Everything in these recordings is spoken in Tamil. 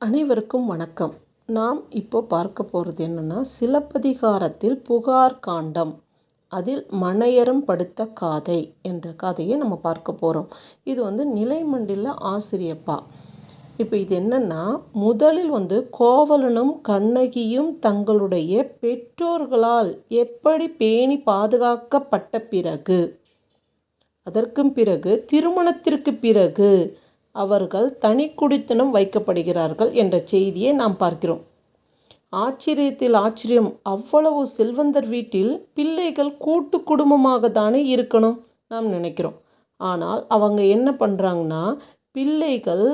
அனைவருக்கும் வணக்கம். நாம் இப்போ பார்க்க போகிறது என்னென்னா சிலப்பதிகாரத்தில் புகார் காண்டம். அதில் மனையறம் படுத்த காதை என்ற கதையை நம்ம பார்க்க போகிறோம் இது வந்து நிலைமண்டில ஆசிரியப்பா. இப்போ இது என்னென்னா முதலில் வந்து கோவலனும் கண்ணகியும் தங்களுடைய பெற்றோர்களால் எப்படி பேணி பாதுகாக்கப்பட்ட பிறகு அதற்கும் பிறகு திருமணத்திற்கு பிறகு அவர்கள் தனி குடித்தனம் வைக்கப்படுகிறார்கள் என்ற செய்தியை நாம் பார்க்கிறோம். ஆச்சரியத்தில் ஆச்சரியம். அவ்வளவு செல்வந்தர் வீட்டில் பிள்ளைகள் கூட்டு குடும்பமாக தானே இருக்கணும் நாம் நினைக்கிறோம். ஆனால் அவங்க என்ன பண்ணுறாங்கன்னா பிள்ளைகள்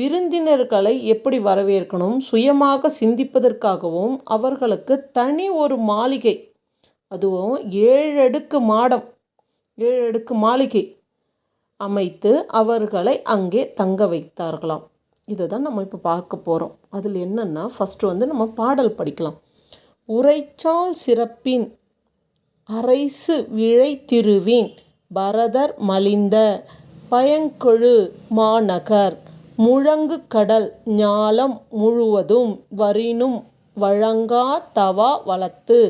விருந்தினர்களை எப்படி வரவேற்கணும் சுயமாக சிந்திப்பதற்காகவும் அவர்களுக்கு தனி ஒரு மாளிகை அதுவும் ஏழு அடுக்கு மாடம் ஏழு அடுக்கு மாளிகை. அமைத்து அவர்களை அங்கே தங்க வைத்தார்களாம். இதை தான் நம்ம இப்போ பார்க்க போகிறோம் அதில் என்னென்னா ஃபஸ்ட்டு வந்து நம்ம பாடல் படிக்கலாம். உரைச்சால் சிறப்பின் அரைசு விழை திருவின் பரதர் மலிந்த பயங்கொழு மாநகர் முழங்கு கடல் ஞாலம் முழுவதும் வரினும் வழங்கா தவா வளத்து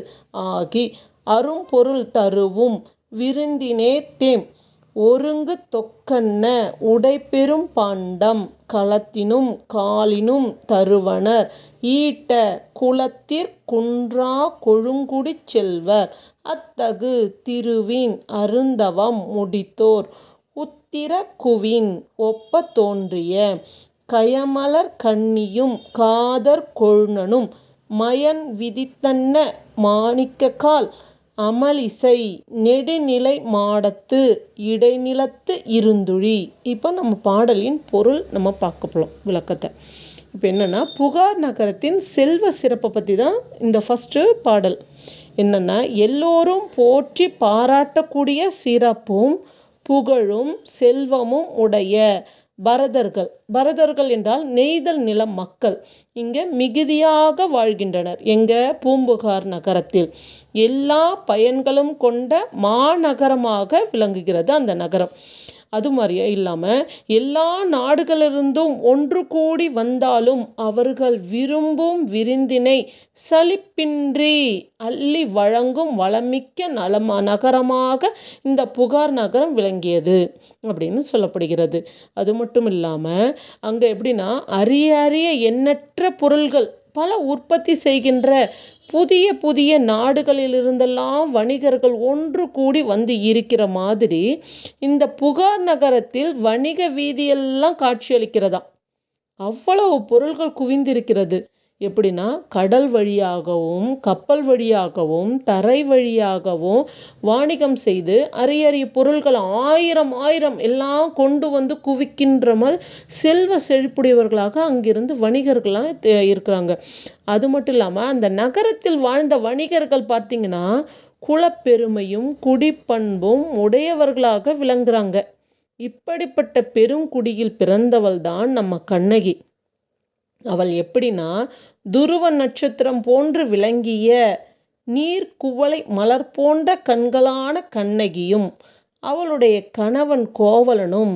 ஆகி அரும்பொருள் தருவும் விருந்தினே தேம். ஒருங்கு தொக்கன்ன உடைபெறும் பாண்டம் களத்தினும் காலினும் தருவனர். ஈட்ட குலத்திற் குன்றா கொழுங்குடிச் செல்வர். அத்தகு திருவின் அருந்தவம் முடித்தோர். உத்திர குவின் ஒப்ப தோன்றிய கயமலர் கண்ணியும் காதற் கொழுநனும் மயன் விதித்தன்ன மாணிக்கக்கால். அமலிசை நெடுநிலை மாடத்து இடைநிலத்து இருந்துழி. இப்போ நம்ம பாடலின் பொருள் நம்ம பார்க்க போகலாம் விளக்கத்தை. இப்போ என்னென்னா புகார் நகரத்தின் செல்வ சிறப்பை பற்றி தான் இந்த ஃபஸ்ட்டு பாடல். என்னென்னா எல்லோரும் போற்றி பாராட்டக்கூடிய சிறப்பும் புகழும் செல்வமும் உடைய பரதர்கள். பரதர்கள் என்றால் நெய்தல் நில மக்கள். இங்கே மிகுதியாக வாழ்கின்றனர். எங்கே? பூம்புகார் நகரத்தில். எல்லா பயன்களும் கொண்ட மாநகரமாக விளங்குகிறது அந்த நகரம். அது மாதிரியே இல்லாமல் எல்லா நாடுகளிலிருந்தும் ஒன்று கூடி வந்தாலும் அவர்கள் விரும்பும் விருந்தினை சலிப்பின்றி அள்ளி வழங்கும் வளமிக்க நலமா நகரமாக இந்த புகார் நகரம் விளங்கியது அப்படின்னு சொல்லப்படுகிறது. அது மட்டும் இல்லாமல் அங்கே எப்படின்னா அரிய அரிய எண்ணற்ற பொருள்கள் பல உற்பத்தி செய்கின்ற புதிய புதிய நாடுகளிலிருந்தெல்லாம் வணிகர்கள் ஒன்று கூடி வந்து இருக்கிற மாதிரி இந்த புகார் நகரத்தில் வணிக வீதியெல்லாம் காட்சியளிக்கிறதா அவ்வளவு பொருள்கள் குவிந்திருக்கிறது. எப்படின்னா கடல் வழியாகவும் கப்பல் வழியாகவும் தரை வழியாகவும் வாணிகம் செய்து அரிய அரிய பொருள்களை ஆயிரம் ஆயிரம் எல்லாம் கொண்டு வந்து குவிக்கின்ற மாதிரி செல்வ செழிப்புடையவர்களாக அங்கிருந்து வணிகர்களாக இருக்கிறாங்க. அது மட்டும் இல்லாமல் அந்த நகரத்தில் வாழ்ந்த வணிகர்கள் பார்த்திங்கன்னா குலப்பெருமையும் குடிப்பண்பும் உடையவர்களாக விளங்குறாங்க. இப்படிப்பட்ட பெருங்குடியில் பிறந்தவள் தான் நம்ம கண்ணகி. அவள் எப்படின்னா துருவ நட்சத்திரம் போன்று விளங்கிய நீர்க்குவளை மலர் போன்ற கண்களான கண்ணகியும் அவளுடைய கணவன் கோவலனும்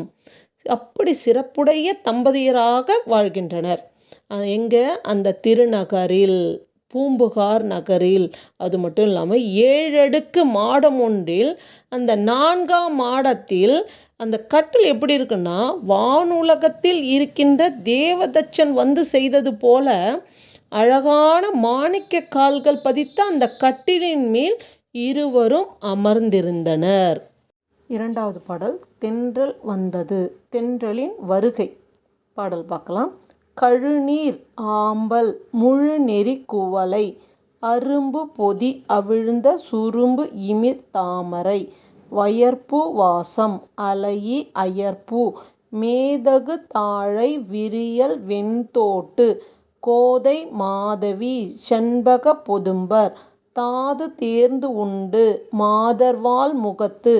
அப்படி சிறப்புடைய தம்பதியராக வாழ்கின்றனர். எங்கே? அந்த திருநகரில் பூம்புகார் நகரில். அது மட்டும் இல்லாமல் ஏழடுக்கு மாடம் ஒன்றில் அந்த நான்காம் மாடத்தில் அந்த கட்டில் எப்படி இருக்குன்னா வானுலகத்தில் இருக்கின்ற தேவதச்சன் வந்து செய்தது போல அழகான மாணிக்க கால்கள் பதித்த அந்த கட்டிலின் மேல் இருவரும் அமர்ந்திருந்தனர். இரண்டாவது பாடல் தென்றல் வந்தது. தென்றலின் வருகை. பாடல் பார்க்கலாம். கழுநீர் ஆம்பல் முழுநெறி குவளை. அரும்பு பொதி அவிழ்ந்த சுரும்பு இமிர் தாமரை. வயற்பு வாசம் அலையி அயற்பூ மேதகு தாழை விரியல் வெண்தோட்டு. கோதை மாதவி செண்பக பொதும்பர். தாது தேர்ந்து உண்டு மாதர்வாள் முகத்து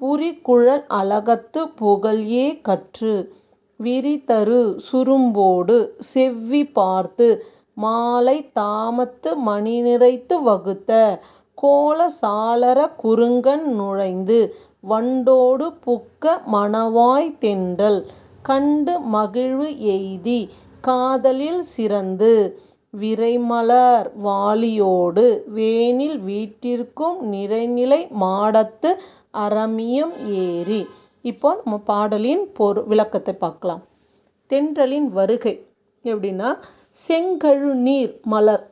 புரிகுழல் அழகத்து புகழ்ஏ கற்று. விரிதரு சுரும்போடு செவ்வி பார்த்து மாலை தாமத்து மணி நிறைத்து வகுத்த. கோல சாளர குறுங்கண் நுழைந்து வண்டோடு புக்க மணவாய் தென்றல். கண்டு மகிழ்வு எய்தி காதலில் சிறந்து விரைமலர் வாளியோடு வேனில் வீற்றிருக்கும் நிறைநிலை மாடத்து அரமியம் ஏறி. இப்போ நம்ம பாடலின் பொரு விளக்கத்தை பார்க்கலாம். தென்றலின் வருகை எப்படின்னா செங்கழுநீர் மலர்.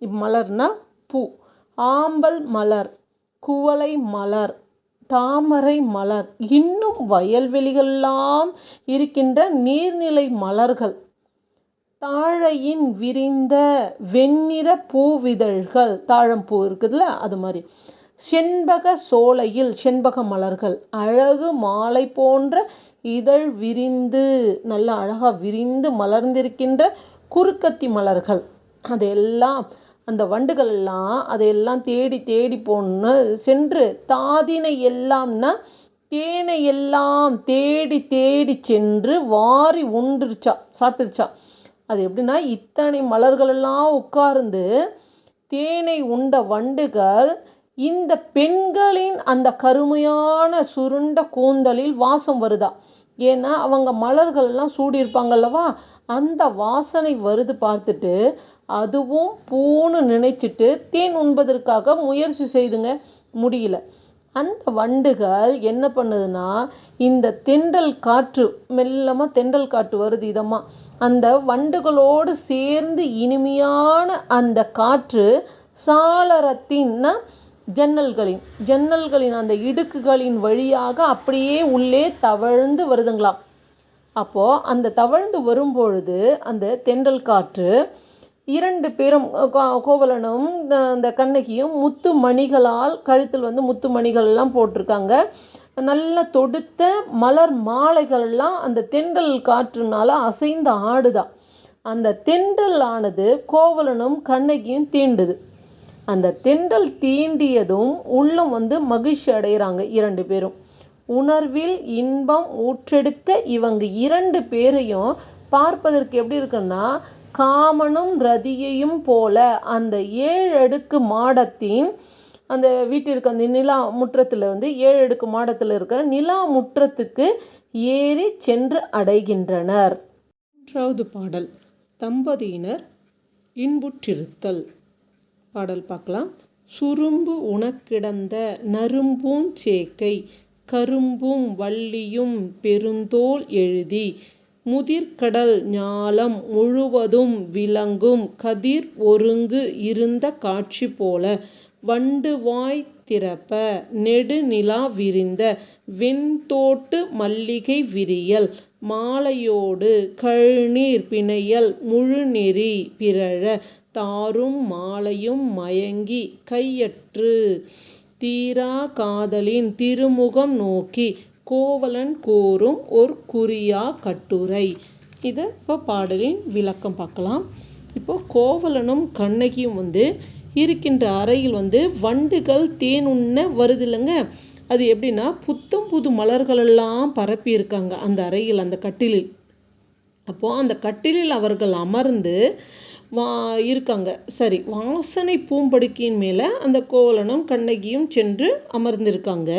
மலர்னா பூ. ஆம்பல் மலர் குவளை மலர் தாமரை மலர். இன்னும் வயல்வெளிகளெல்லாம் இருக்கின்ற நீர்நிலை மலர்கள். தாழையின் விரிந்த வெண்ணிற பூவிதழ்கள் தாழம்பூ இருக்குதுல்ல அது மாதிரி. செண்பக சோலையில் செண்பக மலர்கள் அழகு மாலை போன்ற இதழ் விரிந்து நல்ல அழகாக விரிந்து மலர்ந்திருக்கின்ற குறுக்கத்தி மலர்கள். அதெல்லாம் அந்த வண்டுகள் எல்லாம் அதையெல்லாம் தேடி தேடி போன்னு சென்று தாதினை எல்லாம்னா தேனை எல்லாம் தேடி தேடி சென்று வாரி உண்டுருச்சா சாப்பிட்டுருச்சா. அது எப்படின்னா இத்தனை மலர்களெல்லாம் உட்கார்ந்து தேனை உண்ட வண்டுகள் இந்த பெண்களின் அந்த கருமையான சுருண்ட கூந்தலில் வாசம் வருதா? ஏன்னா அவங்க மலர்கள்லாம் சூடியிருப்பாங்கல்லவா அந்த வாசனை வருது பார்த்துட்டு அதுவும் பூன்னு நினைச்சிட்டு தேன் உண்பதற்காக முயற்சி செய்துங்க. முடியல. அந்த வண்டுகள் என்ன பண்ணுதுன்னா இந்த தென்றல் காற்று மெல்லமாக தென்றல் காற்று வருது இதமாக அந்த வண்டுகளோடு சேர்ந்து இனிமையான அந்த காற்று சாளரத்தின்னா ஜன்னல்களின் ஜன்னல்களின் அந்த இடுக்குகளின் வழியாக அப்படியே உள்ளே தவழ்ந்து வருதுங்களாம். அப்போது அந்த தவழ்ந்து வரும்பொழுது அந்த தென்றல் காற்று இரண்டு பேரும் கோவலனும் அந்த கண்ணகியும் முத்து மணிகளால் கழுத்தில் வந்து முத்து மணிகள்லாம் போட்டிருக்காங்க. நல்ல தொடுத்த மலர் மாலைகள்லாம் அந்த தென்றல் காற்றுனால அசைந்து ஆடுதான். அந்த தென்றல் ஆனது கோவலனும் கண்ணகியும் தீண்டுது. அந்த தென்றல் தீண்டியதும் உள்ளம் வந்து மகிழ்ச்சி அடைகிறாங்க இரண்டு பேரும். உணர்வில் இன்பம் ஊற்றெடுக்க இவங்க இரண்டு பேரையும் பார்ப்பதற்கு எப்படி இருக்குன்னா காமனும் ரதியையும் போல அந்த ஏழு அடுக்கு மாடத்தின் அந்த வீட்டிற்கு அந்த நிலா முற்றத்தில் வந்து ஏழு அடுக்கு மாடத்தில் இருக்கிற நிலா முற்றத்துக்கு ஏறி சென்று அடைகின்றனர். மூன்றாவது பாடல் தம்பதியினர் இன்புற்றிருத்தல். பாடல் பார்க்கலாம். சுரும்பு உனக்கிடந்த நரும்பூஞ் சேக்கை கரும்பும் வள்ளியும் பெருந்தோல் எழுதி முதிர்கடல் ஞாலம் முழுவதும் விளங்கும் கதிர் ஒருங்கு இருந்த காட்சி போல. வண்டு வாய் திறப்ப நெடுநிலா விரிந்த வெண்தோட்டு மல்லிகை விரியல் மாலையோடு கழுநீர் பிணையல் முழுநெறி பிறழ தாரும் மாலையும் மயங்கி கையற்று. தீரா காதலின் திருமுகம் நோக்கி கோவலன் கூறும் ஒரு குறியா கட்டுரை. இதை இப்போ பாடலின் விளக்கம் பார்க்கலாம். இப்போ கோவலனும் கண்ணகியும் வந்து இருக்கின்ற அறையில் வந்து வண்டுகள் தேன் உண்ண வருது இல்லைங்க அது எப்படின்னா புத்தம் புது மலர்களெல்லாம் பரப்பி இருக்காங்க அந்த அறையில் அந்த கட்டிலில். அப்போது அந்த கட்டிலில் அவர்கள் அமர்ந்து வா இருக்காங்க. சரி வாசனை பூம்படுக்கையின் மேலே அந்த கோவலனும் கண்ணகியும் சென்று அமர்ந்திருக்காங்க.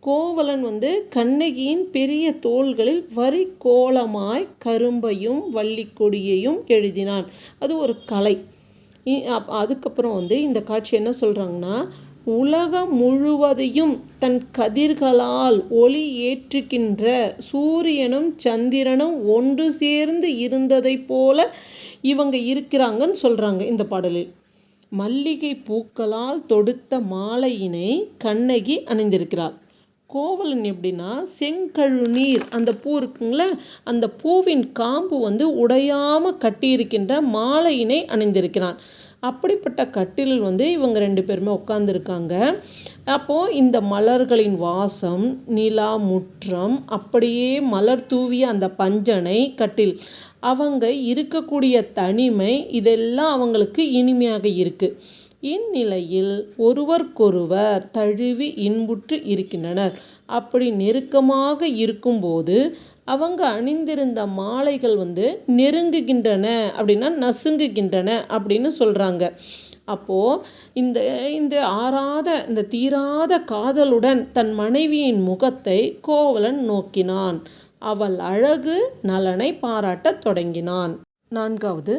கோவலன் வந்து கண்ணகியின் பெரிய தோள்களில் வரி கோலமாய் கரும்பையும் வள்ளிக்கொடியையும் எழுதினான். அது ஒரு கலை. அதுக்கப்புறம் வந்து இந்த காட்சி என்ன சொல்கிறாங்கன்னா உலகம் முழுவதையும் தன் கதிர்களால் ஒளி ஏற்றுகின்ற சூரியனும் சந்திரனும் ஒன்று சேர்ந்து இருந்ததைப் போல இவங்க இருக்கிறாங்கன்னு சொல்கிறாங்க இந்த பாடலில். மல்லிகை பூக்களால் தொடுத்த மாலையினை கண்ணகி அணிந்திருக்கிறாள். கோவலன் எப்படின்னா செங்கழுநீர் அந்த பூ இருக்குங்கள அந்த பூவின் காம்பு வந்து உடையாமல் கட்டியிருக்கின்ற மாலையினை அணிந்திருக்கிறான். அப்படிப்பட்ட கட்டிலில் வந்து இவங்க ரெண்டு பேருமே உட்காந்துருக்காங்க அப்போது இந்த மலர்களின் வாசம் நிலா முற்றம் அப்படியே மலர் தூவிய அந்த பஞ்சனை கட்டில். அவங்க இருக்கக்கூடிய தனிமை இதெல்லாம் அவங்களுக்கு இனிமையாக இருக்குது இந்நிலையில் ஒருவருக்கொருவர் தழுவி இன்புற்று இருக்கின்றனர். அப்படி நெருக்கமாக இருக்கும்போது அவங்க அணிந்திருந்த மாலைகள் வந்து நெருங்குகின்றன அப்படின்னா நசுங்குகின்றன அப்படின்னு சொல்கிறாங்க அப்போது இந்த இந்த ஆறாத இந்த தீராத காதலுடன் தன் மனைவியின் முகத்தை கோவலன் நோக்கினான். அவள் அழகு நலனை பாராட்டத் தொடங்கினான். நான்காவது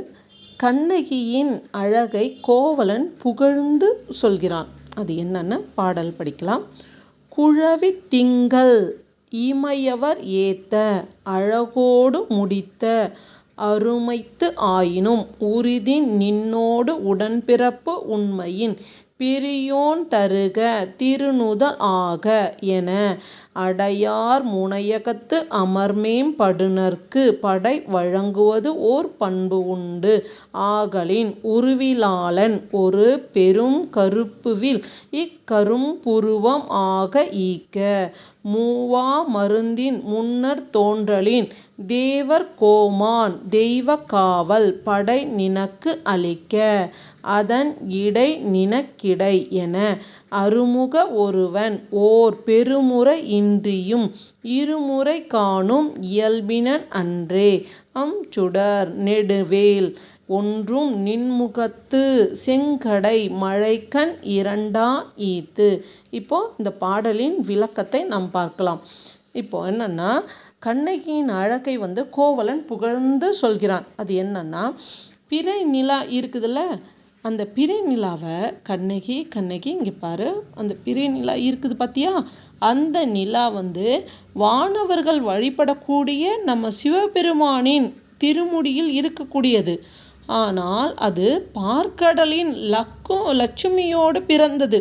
கண்ணகியின் அழகை கோவலன் புகழ்ந்து சொல்கிறான். அது என்னென்ன பாடல் படிக்கலாம். குழவித் திங்கள் இமையவர் ஏத்த அழகோடு முடித்த அருமைத்து ஆயினும் உறுதின் நின்னோடு உடன்பிறப்பு உண்மையின் பிரியோன் தருக திருநுதல் ஆக என அடையார் முனையகத்து அமர்மேம்படுனர்க்கு படை வழங்குவது ஓர் பண்பு உண்டு. ஆகலின் உருவிலாளன் ஒரு பெரும் கருப்புவில் இக்கரும்புருவம் ஆக ஈக்க. மூவா மருந்தின் முன்னர் தோன்றலின் தேவர் கோமான் தெய்வக் காவல் படை நினக்கு அளிக்க. அதன் இடை நினக்கிடை என அருமுக ஒருவன் ஓர் பெருமுறை இன்றியும் இருமுறை காணும் இயல்பினன் அன்றே அம் சுடர் நெடுவேல் ஒன்றும் நின்முகத்து செங்கடை மழைக்கண் இரண்டா ஈத்து. இப்போ இந்த பாடலின் விளக்கத்தை நாம் பார்க்கலாம். இப்போ என்னன்னா கண்ணகியின் அழகை வந்து கோவலன் புகழ்ந்து சொல்கிறான். அது என்னன்னா பிறை நிலா இருக்குதுல்ல அந்த பிறை நிலாவை கண்ணகி கண்ணகி இங்கே பாரு அந்த பிறை நிலா இருக்குது பார்த்தியா அந்த நிலா வந்து வானவர்கள் வழிபடக்கூடிய நம்ம சிவபெருமானின் திருமுடியில் இருக்கக்கூடியது. ஆனால் அது பார்க்கடலின் லக்கும் லட்சுமியோடு பிறந்தது.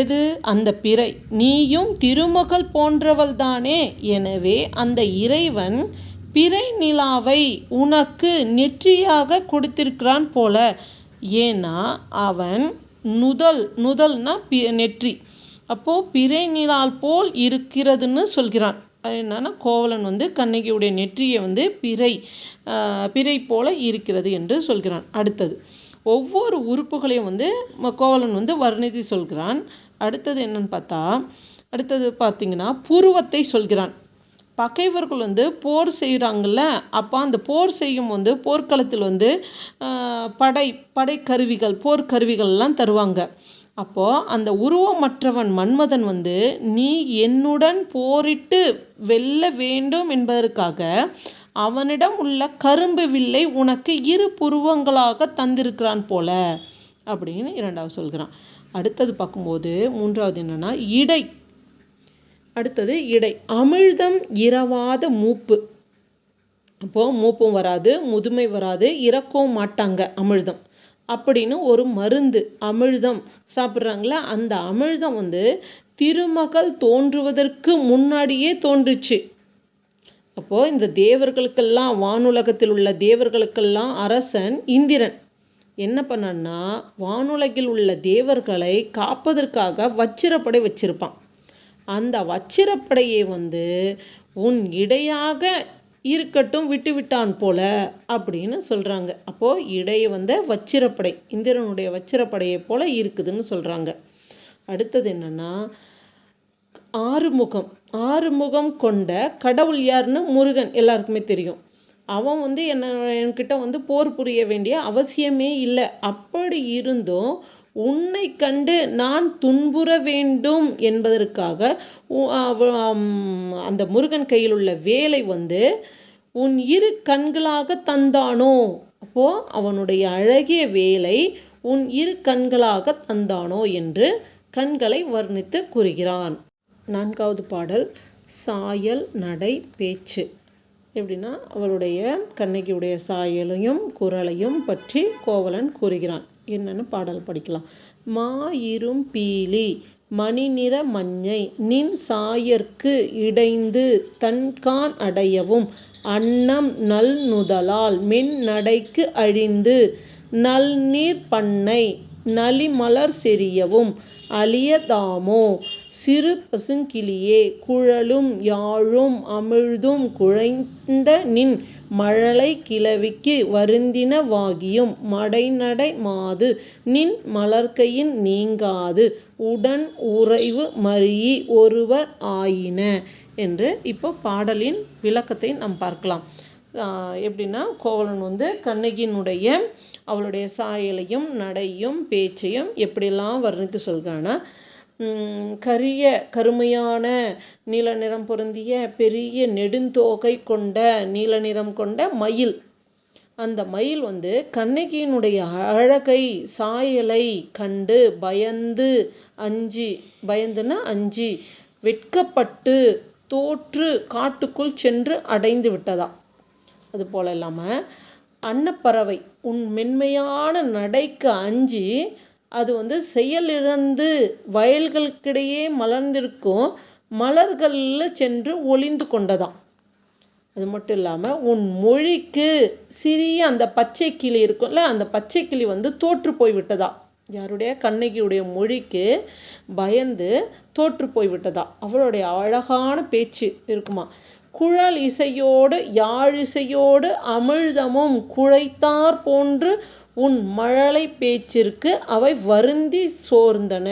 எது அந்த பிறை. நீயும் திருமகள் போன்றவள்தானே. எனவே அந்த இறைவன் பிறை நிலாவை உனக்கு நெற்றியாக கொடுத்திருக்கிறான் போல. ஏன்னா அவன் நுதல் நுதல்னா நெற்றி. அப்போது பிறை நிலால் போல் இருக்கிறதுன்னு சொல்கிறான். என்னன்னா கோவலன் வந்து கண்ணகியுடைய நெற்றியை வந்து பிறை பிறை போல இருக்கிறது என்று சொல்கிறான். அடுத்தது ஒவ்வொரு உறுப்புகளையும் வந்து கோவலன் வந்து வர்ணித்து சொல்கிறான். அடுத்தது என்னன்னு பார்த்தா அடுத்தது பார்த்தீங்கன்னா புருவத்தை சொல்கிறான். பகைவர்கள் வந்து போர் செய்கிறாங்கல்ல அப்போ அந்த போர் செய்யும் வந்து போர்க்களத்தில் வந்து படை படைக்கருவிகள் போர்க்கருவிகள்லாம் தருவாங்க. அப்போது அந்த உருவமற்றவன் மன்மதன் வந்து நீ என்னுடன் போரிட்டு வெல்ல வேண்டும் என்பதற்காக அவனிடம் உள்ள கரும்பு வில்லை உனக்கு இரு புருவங்களாக தந்திருக்கிறான் போல அப்படின்னு இரண்டாவது சொல்கிறான். அடுத்தது பார்க்கும்போது மூன்றாவது என்னன்னா இடை. அடுத்தது இடை. அமிழ்தம் இரவாத மூப்பு. அப்போது மூப்பும் வராது முதுமை வராது இறக்கவும் மாட்டாங்க அமிழ்தம். அப்படின்னு ஒரு மருந்து அமிழ்தம் சாப்பிட்றாங்களா அந்த அமிழ்தம் வந்து திருமகள் தோன்றுவதற்கு முன்னாடியே தோன்றுச்சு. அப்போது இந்த தேவர்களுக்கெல்லாம் வானுலகத்தில் உள்ள தேவர்களுக்கெல்லாம் அரசன் இந்திரன். என்ன பண்ணான்னா வானுலகில் உள்ள தேவர்களை காப்பதற்காக வச்சிரப்படை வச்சிருப்பான். அந்த வச்சிரப்படையை வந்து உன் இடையாக இருக்கட்டும் விட்டுவிட்டான் போல அப்படின்னு சொல்கிறாங்க. அப்போது இடை வந்த வச்சிரப்படை இந்திரனுடைய வச்சிரப்படையைப் போல இருக்குதுன்னு சொல்கிறாங்க. அடுத்தது என்னன்னா ஆறுமுகம். ஆறுமுகம் கொண்ட கடவுள் யாருன்னு முருகன் எல்லாருக்குமே தெரியும். அவன் வந்து என்ன என்கிட்ட வந்து போர் புரிய வேண்டிய அவசியமே இல்லை அப்படி இருந்தும் உன்னை கண்டு நான் துன்புற வேண்டும் என்பதற்காக அந்த முருகன் கையில் உள்ள வேலை வந்து உன் இரு கண்களாக தந்தானோ. அப்போ அவனுடைய அழகிய வேலை உன் இரு கண்களாக தந்தானோ என்று கண்களை வர்ணித்து கூறுகிறான். நான்காவது பாடல் சாயல் நடை பேச்சு. எப்படின்னா அவளுடைய கண்ணகியுடைய சாயலையும் குரலையும் பற்றி கோவலன் கூறுகிறான். என்னன்னு பாடல் படிக்கலாம். மாயிரும் பீலி மணிநிற மஞ்ஞை நின் சாயற்கு இடைந்து தன்கான் அடையவும் அன்னம் நல்நுதலாள் மென் நடைக்கு அழிந்து நல்நீர்ப் பண்ணை நளிமலர் செறியவும் அழியதாமோ சிறு பசுங்கிளியே குழலும் யாழும் அமிழ்தும் குழைந்தநின் மழலைக் கிளவிக்கு வருந்தின வாகியும் மடைநடை மாது நின் மலர்க்கையின் நீங்காது உடன் உறைவு மரீஇ ஒருவர் ஆயின என்று இப்போ பாடலின் விளக்கத்தை நாம் பார்க்கலாம். எப்படின்னா கோவலன் வந்து கண்ணகியினுடைய அவளுடைய சாயலையும் நடையும் பேச்சையும் எப்படியெல்லாம் வர்ணித்து சொல்கிறான்னா கரிய கருமையான நீல நிறம் பொருந்திய பெரிய நெடுந்தோகை கொண்ட நீல நிறம் கொண்ட மயில். அந்த மயில் வந்து கண்ணகியினுடைய அழகை சாயலை கண்டு பயந்து அஞ்சு பயந்துன்னா அஞ்சு வெட்கப்பட்டு தோற்று காட்டுக்குள் சென்று அடைந்து விட்டதா? அது போல இல்லாமல் அன்னப்பறவை உன் மென்மையான நடைக்கு அஞ்சு அது வந்து செயலிழந்து வயல்களுக்கிடையே மலர்ந்திருக்கும் மலர்களில் சென்று ஒளிந்து கொண்டதாம். அது மட்டும் இல்லாமல் உன் மொழிக்கு சிறிய அந்த பச்சை கிளி இருக்கும்ல அந்த பச்சை கிளி வந்து தோற்று போய் விட்டதா? யாருடைய? கண்ணகியுடைய மொழிக்கு பயந்து தோற்று போய் விட்டதா? அவளுடைய அழகான பேச்சு இருக்குமா? குழல் இசையோடு யாழ் இசையோடு அமிழ்தமும் குழைத்தார் போன்று உன் மழலை பேச்சிற்கு அவை வருந்தி சோர்ந்தன.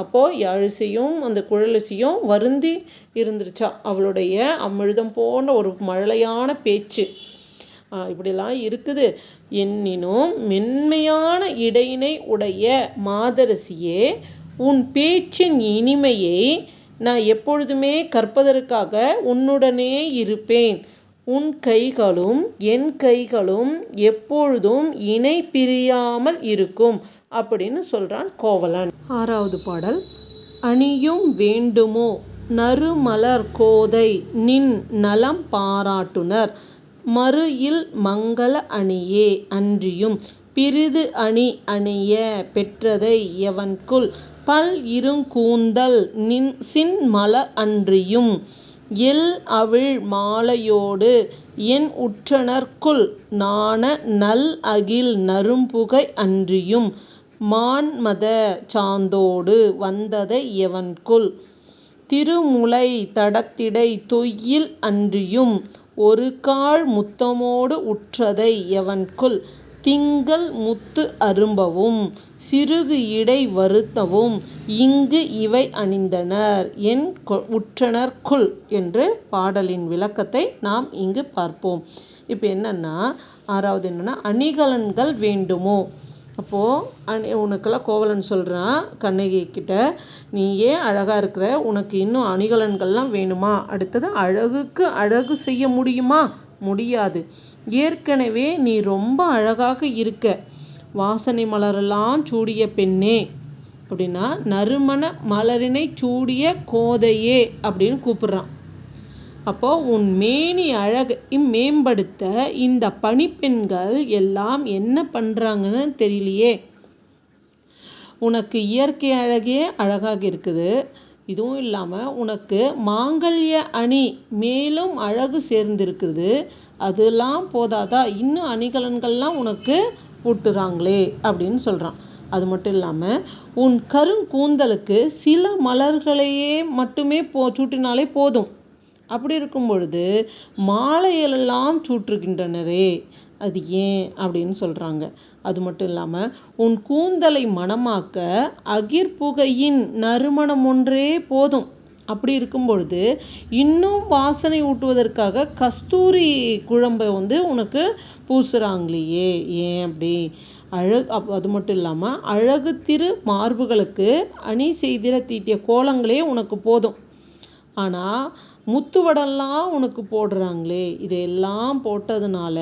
அப்போது யாழிசையும் அந்த குழலிசையும் வருந்தி இருந்துருச்சா? அவளுடைய அமிழ்தம் போன்ற ஒரு மழலையான பேச்சு. இப்படிலாம் இருக்குது. எண்ணினும் மென்மையான இடையினை உடைய மாதரசியே உன் பேச்சின் இனிமையை நான் எப்பொழுதுமே கற்பதற்காக உன்னுடனே இருப்பேன். உன் கைகளும் என் கைகளும் எப்பொழுதும் இணை பிரியாமல் இருக்கும் அப்படின்னு சொல்கிறான் கோவலன். ஆறாவது பாடல். அணியும் வேண்டுமோ நறுமலர் கோதை நின் நலம் பாராட்டுனர். மறு இல் மங்கள அணியே அன்றியும் பிறிது அணி அணிய பெற்றதை எவன்குல் பல் இருங்கூந்தல் நின் சின்மல அன்றியும். எல் அவிழ் மாலையோடு என் உற்றனர்க்குள் நாண நல் அகில் நறும்புகை அன்றியும் மான்மத சாந்தோடு வந்ததை எவன்குல் திருமுலை தடத்திடை தொய்யில் அன்றியும் ஒரு கால் முத்தமோடு உற்றதை எவன்குல் திங்கள் முத்து அரும்பவும் சிறுகு இடை வருத்தவும் இங்கு இவை அணிந்தனர். என் கொ- உற்றனர்க்குள் என்று பாடலின் விளக்கத்தை நாம் இங்கு பார்ப்போம். இப்போ என்னன்னா ஆறாவது என்னென்னா அணிகலன்கள் வேண்டுமோ? அப்போது அணி உனக்கெல்லாம் கோவலன் சொல்கிறான் கண்ணகி கிட்ட நீ ஏன் அழகாக இருக்கிற? உனக்கு இன்னும் அணிகலன்கள்லாம் வேணுமா? அடுத்தது அழகுக்கு அழகு செய்ய முடியுமா? முடியாது. ஏற்கனவே நீ ரொம்ப அழகாக இருக்க. வாசனை மலரெல்லாம் சூடிய பெண்ணே. அப்படின்னா நறுமண மலரினை சூடிய கோதையே அப்படின்னு கூப்பிடுறான். அப்போ உன் மேனி அழகை மேம்படுத்த இந்த பணிப்பெண்கள் எல்லாம் என்ன பண்ணுறாங்கன்னு தெரியலையே. உனக்கு இயற்கை அழகே அழகாக இருக்குது. இதுவும் இல்லாமல் உனக்கு மாங்கல்ய அணி மேலும் அழகு சேர்ந்திருக்குது. அதெல்லாம் போதாதா? இன்னும் அணிகலன்கள்லாம் உனக்கு பூட்டுறாங்களே அப்படின்னு சொல்கிறான் அது மட்டும் இல்லாமல் உன் கருங்கூந்தலுக்கு சில மலர்களையே மட்டுமே போ சூட்டினாலே போதும். அப்படி இருக்கும் பொழுது மாலையிலெல்லாம் சூற்றுகின்றனரே அது ஏன் அப்படின்னு சொல்கிறாங்க அது மட்டும் இல்லாமல் உன் கூந்தலை மணமாக்க அகிர்புகையின் நறுமணம் ஒன்றே போதும். அப்படி இருக்கும் பொழுது இன்னும் வாசனை ஊட்டுவதற்காக கஸ்தூரி குழம்பை வந்து உனக்கு பூசுகிறாங்களே ஏன் அப்படி? அழகு அப் அது மட்டும் இல்லாமல் அழகு திரு மார்புகளுக்கு அணி செய்திட தீட்டிய கோலங்களே உனக்கு போதும். ஆனால் முத்துவடெல்லாம் உனக்கு போடுறாங்களே இதையெல்லாம் போட்டதுனால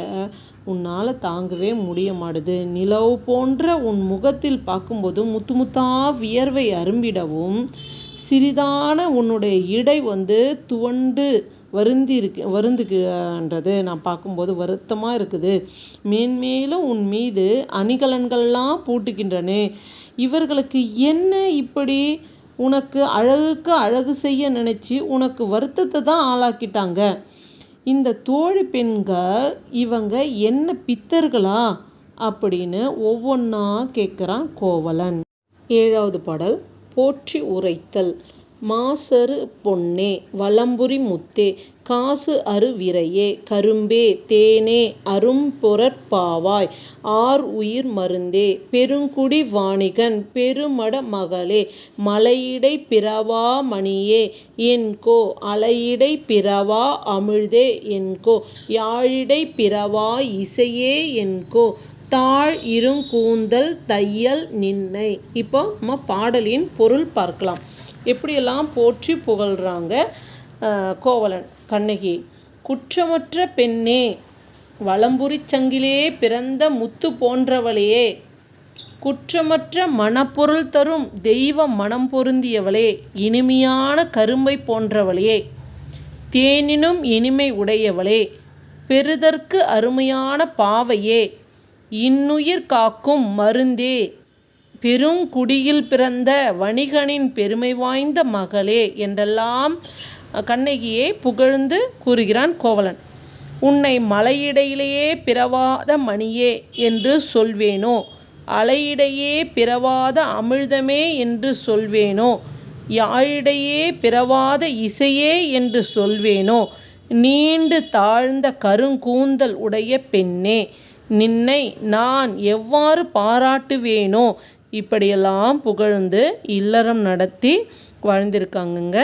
உன்னால் தாங்கவே முடிய மாட்டுது நிலவு போன்ற உன் முகத்தில் பார்க்கும்போது முத்து முத்தா வியர்வை அரும்பிடவும் சிறிதான உன்னுடைய இடை வந்து துவண்டு வருந்தி இருக்கு வருந்துகின்றது. நான் பார்க்கும்போது வருத்தமாக இருக்குது. மேன்மேலும் உன் மீது அணிகலன்கள்லாம் பூட்டுகின்றனே. இவர்களுக்கு என்ன இப்படி உனக்கு அழகுக்கு அழகு செய்ய நினச்சி உனக்கு வருத்தத்தை தான் ஆளாக்கிட்டாங்க? இந்த தோழி பெண்கள் இவங்க என்ன பித்தர்களா அப்படின்னு ஒவ்வொன்றா கேட்குறான் கோவலன். ஏழாவது பாடல் போற்றி உரைத்தல். மாசரு பொன்னே வலம்புரி முத்தே காசு அரு விரையே கரும்பே தேனே அரும்பொறற்பாவாய் ஆர் உயிர் மருந்தே பெருங்குடி வாணிகன் பெருமட மகளே மலையிடை பிறவா மணியே என்கோ அலையிடை பிறவா அமிழ்தே என்கோ யாழிடை பிறவா இசையே என்கோ தாழ் இருங்கூந்தல் தையல் நின்னை. இப்போ நம்ம பாடலின் பொருள் பார்க்கலாம். எப்படியெல்லாம் போற்றி புகழ்கிறாங்க கோவலன் கண்ணகி? குற்றமற்ற பெண்ணே வளம்புரிச் சங்கிலே பிறந்த முத்து போன்றவளையே குற்றமற்ற மனப்பொருள் தரும் தெய்வ மனம் பொருந்தியவளே இனிமையான கரும்பை போன்றவளே தேனினும் இனிமை உடையவளே பெறுதற்கு அருமையான பாவையே இன்னுயிர் காக்கும் மருந்தே பெருங்குடியில் பிறந்த வணிகனின் பெருமை வாய்ந்த மகளே என்றெல்லாம் கண்ணகியை புகழ்ந்து கூறுகிறான் கோவலன். உன்னை மலையிடையிலேயே பிறவாத மணியே என்று சொல்வேனோ? அலையிடையே பிறவாத அமிழ்தமே என்று சொல்வேனோ? யாழிடையே பிறவாத இசையே என்று சொல்வேனோ? நீண்டு தாழ்ந்த கருங்கூந்தல் உடைய பெண்ணே நின்னை நான் எவ்வாறு பாராட்டுவேனோ? இப்படியெல்லாம் புகழ்ந்து இல்லறம் நடத்தி வாழ்ந்திருக்காங்கங்க.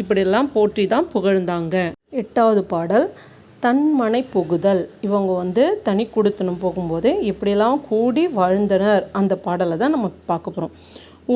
இப்படியெல்லாம் போற்றி தான் புகழ்ந்தாங்க. எட்டாவது பாடல் தன்மனை புகுதல் இவங்க வந்து தனி கொடுத்தனும் போகும்போது இப்படியெல்லாம் கூடி வாழ்ந்தனர். அந்த பாடலை தான் நம்ம பார்க்க போகிறோம்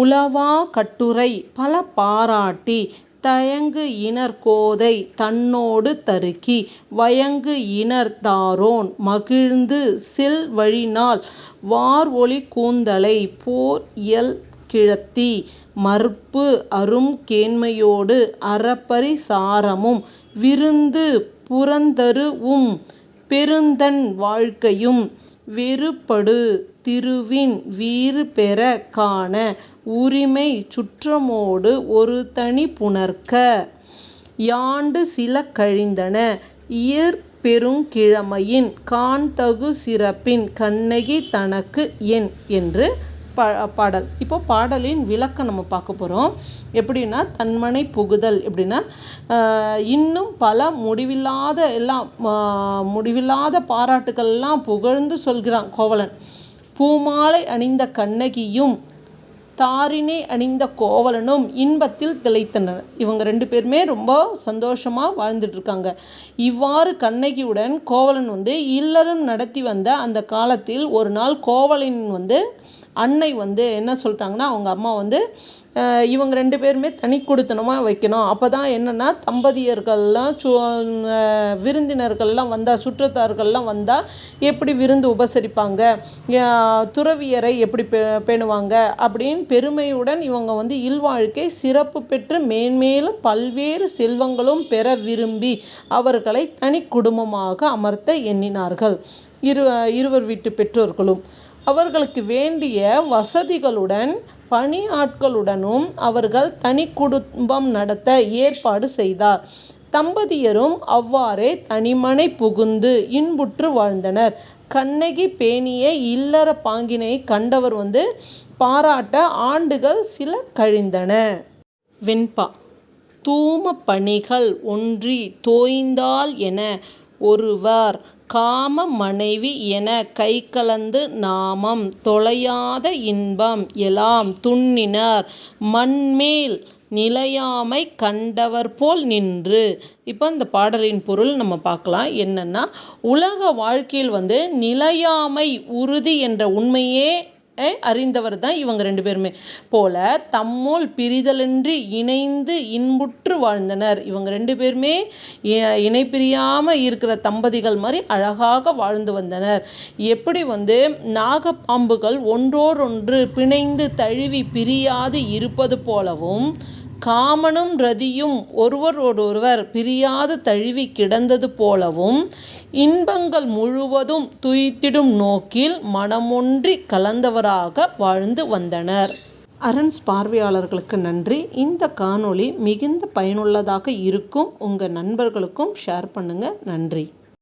உளவா கட்டுரை பல பாராட்டி தயங்கு இனர்கோதை தன்னோடு தருக்கி வயங்கு இனர் தாரோன் மகிழ்ந்து சில் வழிநாள் வார் ஒளி கூந்தலை போர் இயல் கிழத்தி மற்பு அரும் கேண்மையோடு அறப்பரி சாரமும் விருந்து புறந்தருவும் பெருந்தன் வாழ்க்கையும் வெறுப்படு திருவின் வீறு பெற காண உரிமை சுற்றமோடு ஒரு தனி புணர்க்க. யாண்டு சில கழிந்தன. இயற்பெருங்கிழமையின் காண்தகு சிறப்பின் கண்ணகி தனக்கு என் என்று பாடல். இப்போ பாடலின் விளக்கம் நம்ம பார்க்க போகிறோம் எப்படின்னா தன்மனை புகுதல் எப்படின்னா இன்னும் பல முடிவில்லாத எல்லாம் முடிவில்லாத பாராட்டுக்கள்லாம் புகழ்ந்து சொல்கிறான் கோவலன். பூமாலை அணிந்த கண்ணகியும் தாரினை அணிந்த கோவலனும் இன்பத்தில் திளைத்தனர். இவங்க ரெண்டு பேருமே ரொம்ப சந்தோஷமாக வாழ்ந்துட்டுருக்காங்க. இவ்வாறு கண்ணகியுடன் கோவலன் வந்து இல்லறம் நடத்தி வந்த அந்த காலத்தில் ஒரு நாள் கோவலன் வந்து அன்னை வந்து என்ன சொல்லிட்டாங்கன்னா அவங்க அம்மா வந்து இவங்க ரெண்டு பேருமே தனி கொடுத்தனமாக வைக்கணும். அப்போ தான் என்னென்னா தம்பதியர்கள்லாம் சு விருந்தினர்கள்லாம் வந்தால் சுற்றத்தார்கள்லாம் வந்தால் எப்படி விருந்து உபசரிப்பாங்க? துறவியரை எப்படி பெ பேணுவாங்க? அப்படின்னு பெருமையுடன் இவங்க வந்து இல்வாழ்க்கை சிறப்பு பெற்று மேன்மேலும் பல்வேறு செல்வங்களும் பெற விரும்பி அவர்களை தனி குடும்பமாக அமர்த்த எண்ணினார்கள். இரு இருவர் வீட்டு பெற்றோர்களும். அவர்களுக்கு வேண்டிய வசதிகளுடன் பணி ஆட்களுடனும் அவர்கள் தனி குடும்பம் நடத்த ஏற்பாடு செய்தார். தம்பதியரும் அவ்வாறே தனிமனை புகுந்து இன்புற்று வாழ்ந்தனர். கண்ணகி பேணிய இல்லற பாங்கினை கண்டவர் வந்து பாராட்ட ஆண்டுகள் சில கழிந்தன. வெண்பா தூம பணிகள் ஒன்றி தோய்ந்தால் என ஒருவர் காம மனைவி என கைகலந்து நாமம் தொலையாத இன்பம் எலாம் துண்ணினர். மண்மேல் நிலையாமை கண்டவர் போல் நின்று. இப்போ இந்த பாடலின் பொருள் நம்ம பார்க்கலாம். என்னென்னா உலக வாழ்க்கையில் வந்து நிலையாமை உறுதி என்ற உண்மையே அறிந்தவர் தான் இவங்க ரெண்டு பேருமே. போல தம்முள் பிரிதலின்றி இணைந்து இன்புற்று வாழ்ந்தனர். இவங்க ரெண்டு பேருமே இணை பிரியாமல் இருக்கிற தம்பதிகள் மாதிரி அழகாக வாழ்ந்து வந்தனர். எப்படி வந்து நாகப்பாம்புகள் ஒன்றோடொன்று பிணைந்து தழுவி பிரியாது இருப்பது போலவும் காமனும் ரதியும் ஒருவரோடொருவர் பிரியாது தழுவி கிடந்தது போலவும் இன்பங்கள் முழுவதும் துய்த்திடும் நோக்கில் மனமொன்றி கலந்தவராக வாழ்ந்து வந்தனர். அரண்ஸ் பார்வையாளர்களுக்கு நன்றி. இந்த காணொளி மிகுந்த பயனுள்ளதாக இருக்கும். உங்கள் நண்பர்களுக்கும் ஷேர் பண்ணுங்கள் நன்றி.